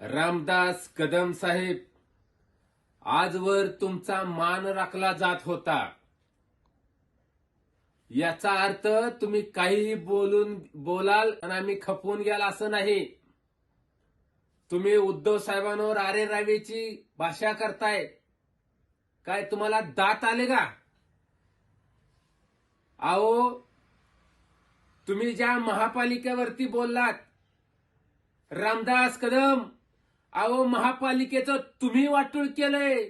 रामदास कदम साहेब आजवर तुमचा मान राखला जात होता. याचा अर्थ तुम्ही काहीही बोलून बोलाल आणि आम्ही खपवून घ्याल असं नाही. तुम्ही उद्धव साहेबांवर आरे रावेची भाषा करताय. काय तुम्हाला दात आले का? अहो तुम्ही ज्या महापालिकेवरती बोललात रामदास कदम अहो महापालिकेचं तुम्ही वाटूळ केलंय.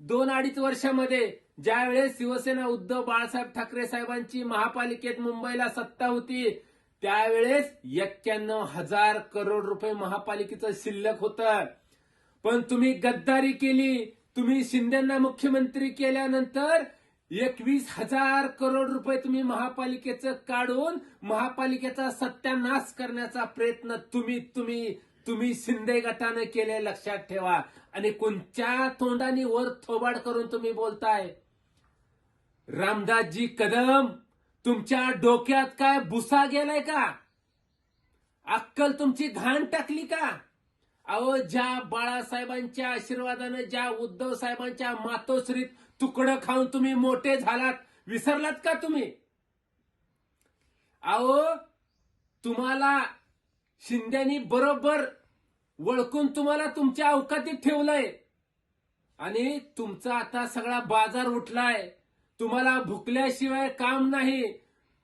दोन अडीच वर्षामध्ये ज्यावेळेस शिवसेना उद्धव बाळासाहेब ठाकरे साहेबांची महापालिकेत मुंबईला सत्ता होती त्यावेळेस एक्क्याण्णव हजार करोड रुपये महापालिकेचं शिल्लक होतं. पण तुम्ही गद्दारी केली तुम्ही शिंदेना मुख्यमंत्री केल्यानंतर एकवीस हजार करोड रुपये तुम्ही महापालिकेचं काढून महापालिकेचा सत्यानाश करण्याचा प्रयत्न तुम्ही तुम्ही तुम्ही शिंदे गटानं केले लक्षात ठेवा. आणि कोणत्या तोंडाने वर थोबाड करून तुम्ही बोलताय? रामदासजी कदम तुमच्या डोक्यात काय भुसा गेलाय का? अक्कल तुमची घाण टाकली का? अहो ज्या बाळासाहेबांच्या आशीर्वादानं ज्या उद्धव साहेबांच्या मातोश्रीत तुकडं खाऊन तुम्ही मोठे झालात विसरलात का तुम्ही? अहो तुम्हाला शिंद्यांनी बरोबर वळकून तुम्हाला तुमच्या अवकातीत ठेवलंय. आणि तुमचा आता सगळा बाजार उठलाय. तुम्हाला भुकल्याशिवाय काम नाही.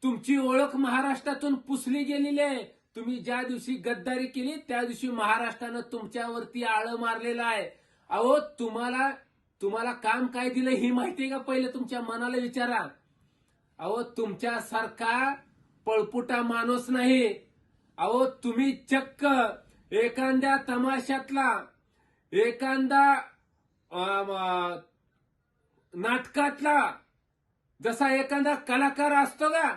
तुमची ओळख महाराष्ट्रातून पुसली गेलेली आहे. तुम्ही ज्या दिवशी गद्दारी केली त्या दिवशी महाराष्ट्रानं तुमच्यावरती आळं मारलेलं आहे. अहो तुम्हाला तुम्हाला काम काय दिलं ही माहिती आहे का पहिले तुमच्या मनाला विचारा. अहो तुमच्यासारखा पळपुटा माणूस नाही. अहो तुम्ही चक्क एखाद्या तमाशातला एखादा नाटकातला जसा एखादा कलाकार असतो का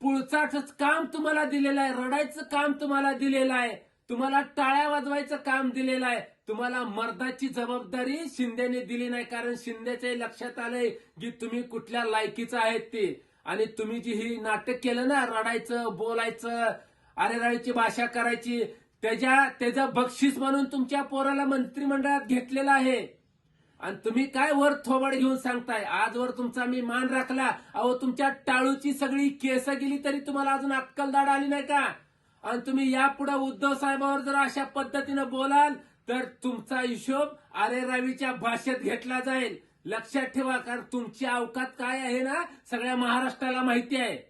पुळचाच काम तुम्हाला दिलेलं आहे रडायचं काम तुम्हाला दिलेलं आहे तुम्हाला टाळ्या वाजवायचं काम दिलेलं आहे तुम्हाला मर्दाची जबाबदारी शिंदेने दिली नाही कारण शिंदेचे लक्षात आलंय की तुम्ही कुठल्या लायकीचं आहेत ते. आणि तुम्ही जी ही नाटक केलं ना रडायचं बोलायचं अरे राळीची भाषा करायची. त्याच्या त्याचं बक्षीस म्हणून तुमच्या पोराला मंत्रिमंडळात घेतलेलं आहे. आणि तुम्ही काय वर थोबड घेऊन सांगताय? आजवर तुमचा मी मान राखला. अहो तुमच्या टाळूची सगळी केस गेली तरी तुम्हाला अजून अक्कल दाड आली नाही का? आणि तुम्ही यापुढे उद्धव साहेबावर जर अशा पद्धतीनं बोलाल तर तुमचा हिशोब आरे रावीच्या भाषेत घेतला जाईल. लक्षात ठेवा कारण तुमची अवकात काय आहे ना सगळ्या महाराष्ट्राला माहिती आहे.